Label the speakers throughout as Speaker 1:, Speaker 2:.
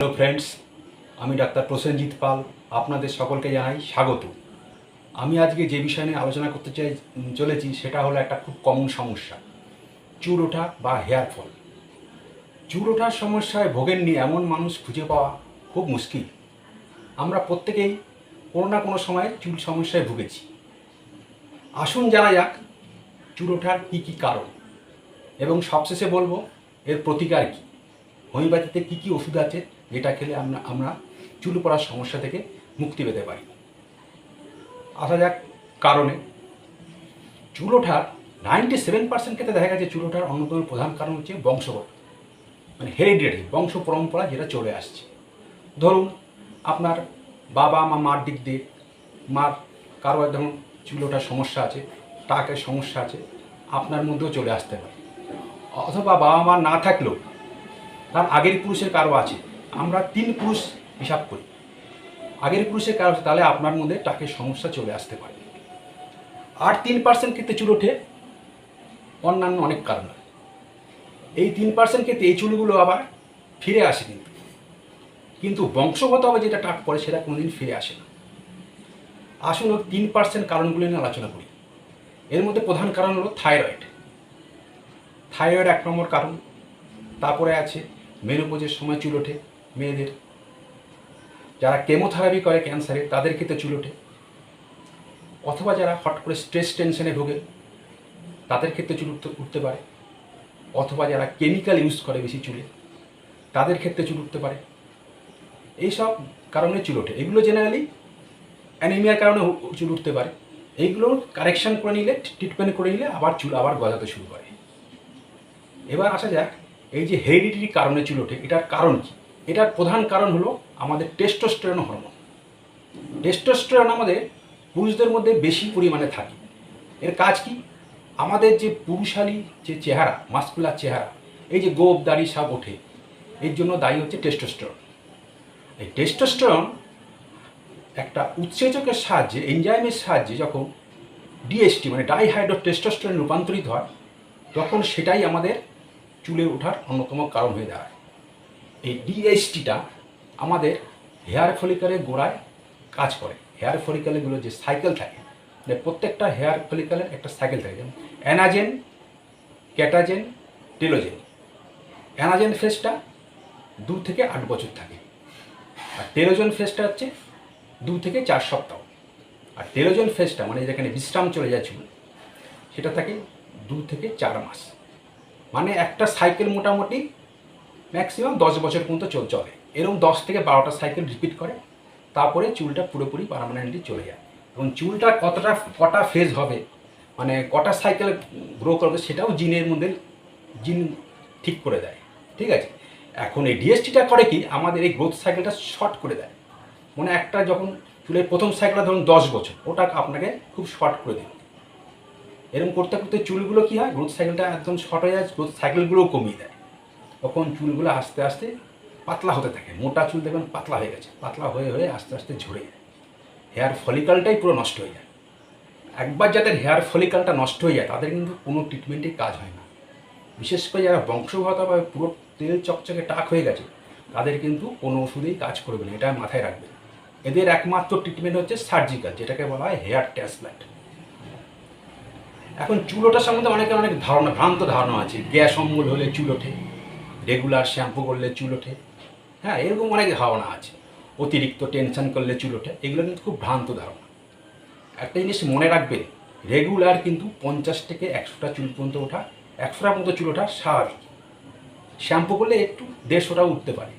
Speaker 1: Hello friends আমি doctor Prosenjit Pal, আপনাদের সকলকে জানাই স্বাগত। আমি আজকে যে বিষয় নিয়ে আলোচনা করতে চাই, চলেছি, সেটা হলো একটা খুব কমন সমস্যা, চুল ওঠা বা হেয়ার ফল চুল ওঠার সমস্যায় ভোগেননি এমন মানুষ খুঁজে পাওয়া খুব মুশকিল। আমরা প্রত্যেকেই কোনো না কোনো সময় চুল সমস্যায় ভুগেছি। আসুন জানা যাক, চুল ওঠার কী কী কারণ, এবং সবশেষে বলব, এর প্রতিকার কী? হোমিওপ্যাথিতে কী কী ওষুধ আছে? যেটা খেলে আমরা আমরা চুল পড়ার সমস্যা থেকে মুক্তি পেতে পারি। আসা যাক কারণে। চুল ওঠার নাইনটি সেভেন পার্সেন্ট ক্ষেত্রে দেখা গেছে চুল ওঠার অন্যতম প্রধান কারণ হচ্ছে বংশগত মানে হেরিডিটি বংশ পরম্পরা যেটা চলে আসছে। ধরুন, আপনার বাবা, মা, মার দিক দিয়ে, মার কারও ধরুন চুল ওঠার সমস্যা আছে টাকের সমস্যা আছে, আপনার মধ্যেও চলে আসতে পারে। অথবা বাবা মা না থাকলেও, তার আগের পুরুষের কারও আছে আমরা তিন পুরুষ হিসাব করি। আগের পুরুষের কারও তাহলে আপনার মধ্যে টাকের সমস্যা চলে আসতে পারে। আর তিন পার্সেন্ট ক্ষেত্রে চুল ওঠে, অন্যান্য অনেক কারণ এই তিন পার্সেন্ট ক্ষেত্রে এই চুলগুলো আবার ফিরে আসে কিন্তু কিন্তু বংশগতভাবে যেটা টাক পড়ে সেটা কোনোদিন ফিরে আসে না। আসুন তিন পার্সেন্ট কারণগুলো নিয়ে আলোচনা করি। এর মধ্যে প্রধান কারণ হলো থাইরয়েড। থাইরয়েড এক নম্বর কারণ। তারপরে আছে মেনোপোজের সময় চুল ওঠে। মেয়েদের। যারা কেমোথেরাপি করে ক্যান্সারে তাদের ক্ষেত্রে চুল ওঠে। অথবা যারা হট করে স্ট্রেস টেনশনে ভোগে, তাদের ক্ষেত্রে চুল উঠতে উঠতে পারে। অথবা যারা কেমিক্যাল ইউজ করে বেশি চুলে, তাদের ক্ষেত্রে চুল উঠতে পারে। এইসব কারণে চুল ওঠে। এগুলো জেনারেলি অ্যানিমিয়ার কারণে চুল উঠতে পারে। এইগুলো কারেকশান করে নিলে ট্রিটমেন্ট করে নিলে আবার চুল আবার গজাতে শুরু করে। এবার আসা যাক, এই যে হেরিডিটি কারণে চুল ওঠে, এটার কারণ কি? এটার প্রধান কারণ হলো আমাদের টেস্টোস্টেরন হরমোন টেস্টোস্টেরন আমাদের পুরুষদের মধ্যে বেশি পরিমাণে থাকে। এর কাজ কি? আমাদের যে পুরুষালী যে চেহারা মাস্কুলার চেহারা, এই যে গোপ, দাড়ি, সাপ ওঠে, এর জন্য দায়ী হচ্ছে টেস্টোস্টেরন এই টেস্টোস্টেরন একটা উৎসেচকের সাহায্যে এনজাইমের সাহায্যে যখন ডিএসটি মানে ডাইহাইড্রো টেস্টোস্টেরন রূপান্তরিত হয়, তখন সেটাই আমাদের চুলে ওঠার অন্যতম কারণ হয়ে দাঁড়ায়। এই ডিএসটিটা আমাদের হেয়ার ফলিকালের গোড়ায় কাজ করে। হেয়ার ফলিকালগুলো যে সাইকেল থাকে মানে প্রত্যেকটা হেয়ার ফলিকালের একটা সাইকেল থাকে। যেমন অ্যানাজেন, ক্যাটাজেন, টেলোজেন। অ্যানাজেন ফেসটা দু থেকে আট বছর থাকে। আর টেলোজেন ফেসটা হচ্ছে দু থেকে চার সপ্তাহ। আর টেলোজেন ফেসটা মানে যেখানে বিশ্রাম চলে যায় চুল সেটা থাকে দু থেকে চার মাস। মানে একটা সাইকেল মোটামুটি ম্যাক্সিমাম দশ বছর পর্যন্ত চল চলে। এরকম দশ থেকে বারোটা সাইকেল রিপিট করে, তারপরে চুলটা পুরোপুরি পারমানেন্টলি চলে যায়। এবং চুলটা কতটা, কটা ফেজ হবে মানে কটা সাইকেল গ্রো করবে সেটাও জিনের মধ্যে, জিন ঠিক করে দেয়। ঠিক আছে? এখন এই ডিএসটিটা করে কি? আমাদের এই গ্রোথ সাইকেলটা শর্ট করে দেয়। মানে একটা যখন চুলের প্রথম সাইকেলটা ধরুন দশ বছর, ওটা আপনাকে খুব শর্ট করে দিল এরকম করতে করতে চুলগুলো কী হয়? গ্রোথ সাইকেলটা একদম শর্ট হয়ে যায় গ্রোথ সাইকেলগুলোও কমিয়ে দেয়। তখন চুলগুলো আস্তে আস্তে পাতলা হতে থাকে। মোটা চুল দেখবেন পাতলা হয়ে গেছে। পাতলা হয়ে হয়ে আস্তে আস্তে ঝরে যায়। হেয়ার ফলিকালটাই পুরো নষ্ট হয়ে যায়। একবার যাদের হেয়ার ফলিকালটা নষ্ট হয়ে যায়, তাদের কিন্তু কোনো ট্রিটমেন্টেই কাজ হয় না। বিশেষ করে যারা বংশগতভাবে পুরো তেল চকচকে টাক হয়ে গেছে, তাদের কিন্তু কোনো ওষুধেই কাজ করবে না। এটা মাথায় রাখবে এদের একমাত্র ট্রিটমেন্ট হচ্ছে সার্জিক্যাল, যেটাকে বলা হয় হেয়ার ট্রান্সপ্ল্যান্ট এখন চুল ওঠার সম্বন্ধে অনেকের অনেক ধারণা, ভ্রান্ত ধারণা আছে। গ্যাস অম্বল হলে চুল ওঠে। রেগুলার শ্যাম্পু করলে চুল ওঠে। হ্যাঁ এরকম অনেক ধারণা আছে। অতিরিক্ত টেনশন করলে চুল ওঠে। এগুলো কিন্তু খুব ভ্রান্ত ধারণা। একটা জিনিস মনে রাখবেন রেগুলার কিন্তু পঞ্চাশ থেকে একশোটা চুল পর্যন্ত ওঠা একশোটার মতো চুল ওঠা স্বাভাবিক। শ্যাম্পু করলে একটু দেড়শোটাও উঠতে পারে।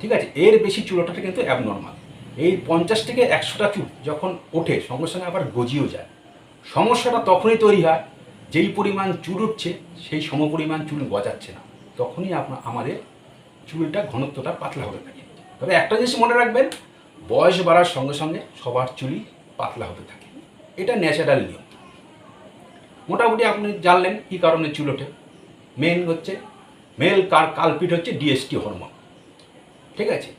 Speaker 1: ঠিক আছে? এর বেশি চুল ওঠাটা কিন্তু অ্যাবনর্মাল এই পঞ্চাশ থেকে একশোটা চুল যখন ওঠে, সঙ্গে সঙ্গে আবার গজিয়েও যায়। সমস্যাটা তখনই তৈরি হয়, যেই পরিমাণ চুল উঠছে, সেই সম পরিমাণ চুল গজাচ্ছে না। তখনই আপনার আমাদের চুলটা ঘনত্বটা পাতলা হতে থাকে। তবে একটা জিনিস মনে রাখবেন, বয়স বাড়ার সঙ্গে সঙ্গে সবার চুলই পাতলা হতে থাকে। এটা ন্যাচারাল নিয়ম। মোটামুটি আপনি জানলেন কী কারণে চুল ওঠে। মেন হচ্ছে, মেল কার কালপিট হচ্ছে ডিএসটি হরমোন ঠিক আছে?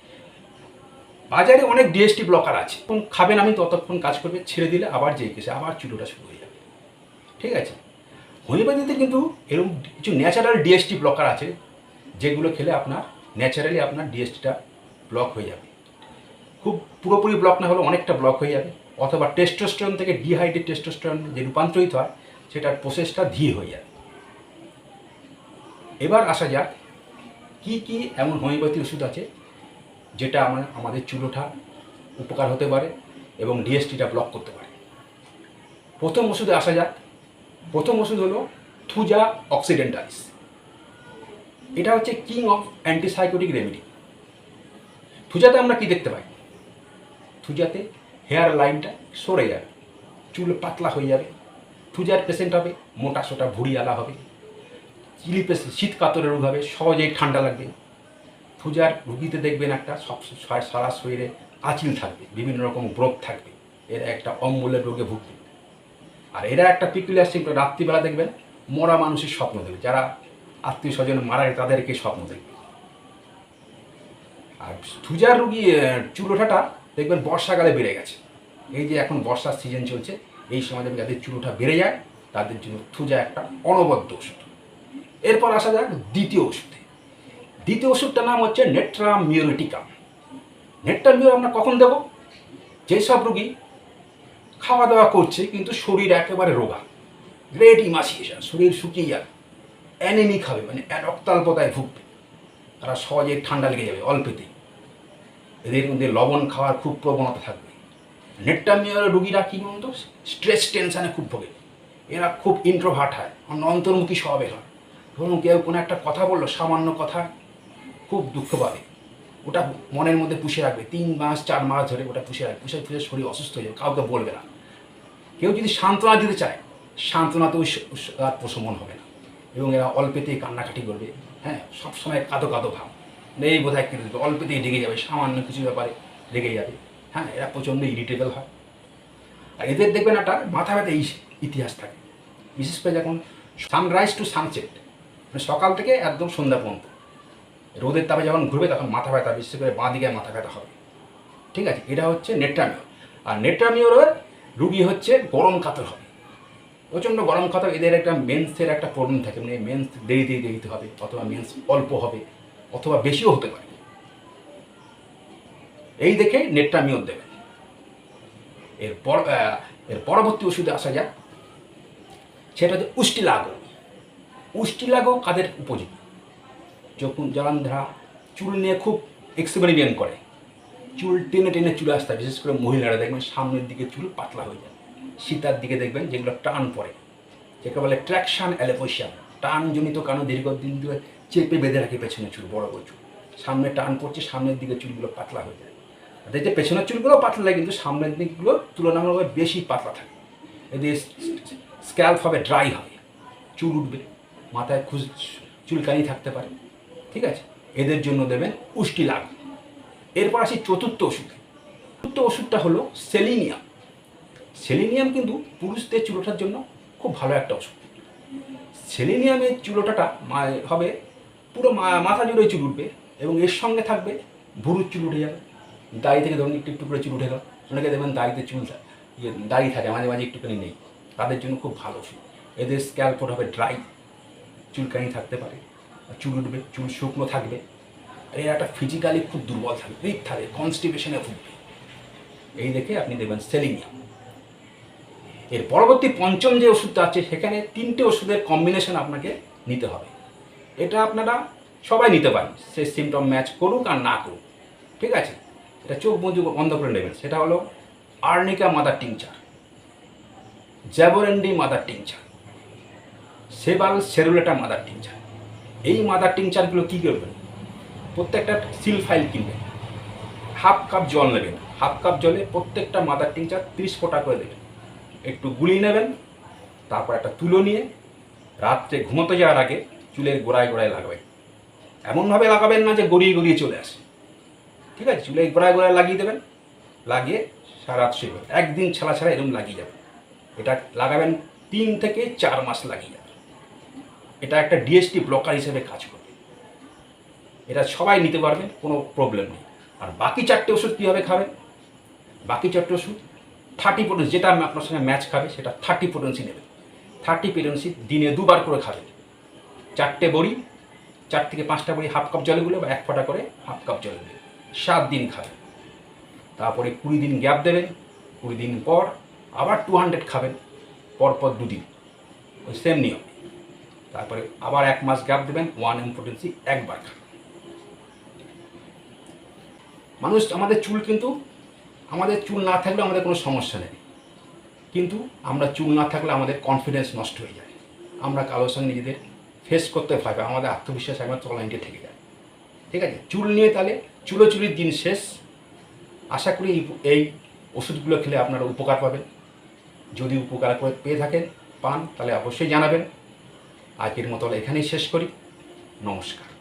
Speaker 1: বাজারে অনেক ডিএসটি ব্লকার আছে। খাবেন আমি ততক্ষণ কাজ করবে, ছেড়ে দিলে আবার যেই কেসে আবার চুলোটা শুরু হয়ে যাবে। ঠিক আছে? হোমিওপ্যাথিতে কিন্তু এরকম কিছু ন্যাচারাল ডিএসটি ব্লকার আছে, যেগুলো খেলে আপনার ন্যাচারালি আপনার ডিএসটিটা ব্লক হয়ে যাবে। খুব পুরোপুরি ব্লক না হলেও অনেকটা ব্লক হয়ে যাবে, অথবা টেস্টোস্টেরন থেকে ডিহাইড্রেট টেস্টোস্টেরন যে রূপান্তরিত হয়, সেটার প্রসেসটা ধীর হয়ে যাবে। এবার আসা যাক, কি কি এমন হোমিওপ্যাথি ওষুধ আছে, যেটা আমার, আমাদের চুল ওঠা উপকার হতে পারে এবং ডিএসটিটা ব্লক করতে পারে। প্রথম ওষুধে আসা যাক প্রথম ওষুধ হলো, থুজা অক্সিডেন্টালিস। এটা হচ্ছে কিং অফ অ্যান্টিসাইকোটিক রেমেডি থুজাতে আমরা কি দেখতে পাই? থুজাতে হেয়ার লাইনটা সরে যাবে, চুল পাতলা হয়ে যাবে, থুজার পেশেন্ট হবে, মোটা সোটা ভুড়িয়ালা হবে চিলি পেশেন্ট শীত কাতরের রোগ হবে, সহজেই ঠান্ডা লাগবে। থুজার রুগীতে দেখবেন একটা সব সারা শরীরে আঁচিল থাকবে, বিভিন্ন রকম ব্রোক থাকবে, এরা একটা অম্বলের রোগে ভুগবে আর এরা একটা পিকুলিয়ার সিমটম রাত্রিবেলা দেখবেন মরা মানুষের স্বপ্ন দেবে যারা আত্মীয় স্বজন মারা তাদেরকে স্বপ্ন দেখবে। আর থুজার রুগী চুল ওঠাটা দেখবেন বর্ষাকালে বেড়ে গেছে। এই যে এখন বর্ষার সিজন চলছে, এই সময় দেখবেন যাদের চুল ওঠা বেড়ে যায়, তাদের জন্য থুজা একটা অনবদ্য ওষুধ। এরপর আসা যাক দ্বিতীয় ওষুধে। দ্বিতীয় ওষুধটার নাম হচ্ছে নেট্রা মিউরিটিকা নেট্রা আমরা কখন দেবো? যেসব রুগী খাওয়া দাওয়া করছে, কিন্তু শরীর একেবারে রোগা। গ্রেট ইমাসিয়েশন শরীর শুকিয়ে যাবে। অ্যানেমিক হবে মানে রক্তাল্পতায় ভুগবে। তারা সহজে ঠান্ডা লেগে যাবে অল্পেতেই এদের মধ্যে লবণ খাওয়ার খুব প্রবণতা থাকবে। নেট্টামিয়ার রুগীরা কী বলুন তো? স্ট্রেস টেনশানে খুব ভোগে। এরা খুব ইন্ট্রোভার্ট হয়, অন্য অন্তর্মুখী স্বভাবের হয়। ধরুন কেউ কোনো একটা কথা বলল, সামান্য কথা, খুব দুঃখ পাবে। ওটা মনের মধ্যে পুষে রাখবে। তিন মাস, চার মাস ধরে ওটা পুষে রাখবে। পুষে পুষে শরীর অসুস্থ হয়ে যাবে, কাউকে বলবে না। কেউ যদি সান্ত্বনা দিতে চায় সান্ত্বনাতেও স- স- আর প্রশমন হবে না। এবং এরা অল্পেতেই কান্নাকাটি করবে হ্যাঁ? সবসময় কাঁদো কাঁদো ভাব। এই বোধহয় কেটে দেবে অল্পেতেই রেগে যাবে, সামান্য কিছু ব্যাপারে রেগে যাবে। হ্যাঁ এরা প্রচণ্ড ইরিটেবল হয়। আর এদের দেখবেন একটা মাথা ব্যথা ইতিহাস থাকে। বিশেষ করে যখন সানরাইজ টু সানসেট মানে সকাল থেকে একদম সন্ধ্যা পর্যন্ত, রোদের তাপে যখন ঘুরবে তখন মাথা ব্যথা, বিশেষ করে বাঁ দিকে মাথা ব্যথা হবে। ঠিক আছে, এটা হচ্ছে নেট্রামিওর। আর নেট্রামিওরের রুগী হচ্ছে গরম কাতর হবে। প্রচণ্ড গরম কাতর, এদের একটা মেন্সের একটা প্রবলেম থাকে। মানে মেন্স দেরিতে দেরিতে হবে, অথবা মেন্স অল্প হবে, অথবা বেশিও হতে পারে। এই দেখে নেটটা নেট্রামিওর দেবেন এর পর এর পরবর্তী ওষুধে আসা যাক। সেটা হচ্ছে উষ্টিলাগো উষ্টিলাগো কাদের উপযোগী? যখন যারা ধরা, চুল নিয়ে খুব এক্সপেরিমেন্ট করে। চুল টেনে টেনে চুল আসতে হয়। বিশেষ করে মহিলারা দেখবেন সামনের দিকে চুল পাতলা হয়ে যায়। সীতার দিকে দেখবেন যেগুলো টান পড়ে। যেটা বলে ট্র্যাকশন অ্যালোপেশিয়া টানজনিত কারণে দীর্ঘদিন ধরে চেপে বেঁধে রাখে পেছনে চুল, বড় বড় চুল। সামনে টান পড়ছে, সামনের দিকে চুলগুলো পাতলা হয়ে যায়। দেখতে পেছনের চুলগুলো পাতলা কিন্তু সামনের দিকগুলো তুলনামূলকভাবে বেশি পাতলা থাকে। এদের স্ক্যাল্প হবে ড্রাই হবে, চুল উঠবে, মাথায় খুশ, চুলকানি থাকতে পারে। ঠিক আছে? এদের জন্য দেবেন পুষ্টি লাভ এরপর আসি চতুর্থ ওষুধ চতুর্থ ওষুধটা হলো সেলিনিয়াম। সেলিনিয়াম কিন্তু পুরুষদের চুলোটার জন্য খুব ভালো একটা ওষুধ। সেলিনিয়ামের চুলোটাটা হবে পুরো মাথা জুড়ে চুল উঠবে এবং এর সঙ্গে থাকবে ভুরুর চুল উঠে যাবে। দাড়ি থেকে ধরুন একটু একটু করে চুল উঠে গেল। অনেকে দেখবেন দাড়িতে চুল ইয়ে দাড়ি থাকে, মাঝে মাঝে একটুখানি নেই। তাদের জন্য খুব ভালো ওষুধ। এদের স্ক্যাল্প হবে ড্রাই। চুলকানি থাকতে পারে। চুল উঠবে, চুল শুকনো থাকবে। আর ফিজিক্যালি খুব দুর্বল থাকে। উইক থাকে কনস্টিপেশনে ভুগবে। এই দেখে আপনি দেখবেন সেলিনিয়াম এর পরবর্তী পঞ্চম যে ওষুধটা আছে, সেখানে তিনটে ওষুধের কম্বিনেশন আপনাকে নিতে হবে। এটা আপনারা সবাই নিতে পারেন। সে সিমটম ম্যাচ করুক আর না করুক। ঠিক আছে? এটা চোখ বন্ধু বন্ধ করে নেবেন। সেটা হলো arnica mother tincture. Jaborandi mother tincture. Sabal serrulata mother tincture. এই মাদার টিংচারগুলো কী করবেন? প্রত্যেকটা সিল ফাইল কিনবেন হাফ কাপ জল নেবেন। হাফ কাপ জলে প্রত্যেকটা মাদার টিংচার তিরিশ ফোঁটা করে দেবেন। একটু গুলি নেবেন, তারপর একটা তুলো নিয়ে রাত্রে ঘুমোতে যাওয়ার আগে চুলের গোড়ায় গোড়ায় লাগাবেন। এমনভাবে লাগাবেন না যে গড়িয়ে গড়িয়ে চলে আসে। ঠিক আছে? চুলের গোড়ায় গোড়ায় লাগিয়ে দেবেন। লাগিয়ে সারা পড়বেন। একদিন ছাড়া ছাড়া এরকম লাগিয়ে যাবেন এটা লাগাবেন তিন থেকে চার মাস লাগিয়ে যাবেন এটা একটা ডিএসটি ব্লকার হিসেবে কাজ করবে। এটা সবাই নিতে পারবেন কোনো প্রবলেম নেই। আর বাকি চারটে ওষুধ কীভাবে খাবেন বাকি চারটে ওষুধ থার্টি পোটেন্সি যেটা আপনার সঙ্গে ম্যাচ খাবে, সেটা থার্টি পোটেন্সি নেবেন থার্টি পোটেন্সি দিনে দুবার করে খাবেন চারটে বড়ি, চার থেকে পাঁচটা বড়ি হাফ কাপ জলে গুলে বা এক ফোঁটা করে হাফ কাপ জলে গুলে। সাত দিন খাবেন তারপরে কুড়ি দিন গ্যাপ দেবেন কুড়ি দিন পর আবার টু হান্ড্রেড খাবেন পরপর দুদিন। ওই সেম নিয়ম। তারপরে আবার এক মাস গ্যাপ দেবেন ওয়ান ইম্পর্টেন্সি একবার খাবেন। মানুষ আমাদের চুল কিন্তু, আমাদের চুল না থাকলে আমাদের কোনো সমস্যা নেই। কিন্তু আমরা চুল না থাকলে আমাদের কনফিডেন্স নষ্ট হয়ে যায়। আমরা কারোর সঙ্গে নিজেদের ফেস করতে পাই, আমাদের আত্মবিশ্বাস একবার তলাইনটে থেকে যায়। ঠিক আছে? চুল নিয়ে তাহলে চুলোচুলির দিন শেষ। আশা করি এই ওষুধগুলো খেলে আপনারা উপকার পাবেন। যদি উপকার করে পেয়ে থাকেন, পান, তাহলে অবশ্যই জানাবেন। আজকের মতো এখানেই শেষ করি। নমস্কার।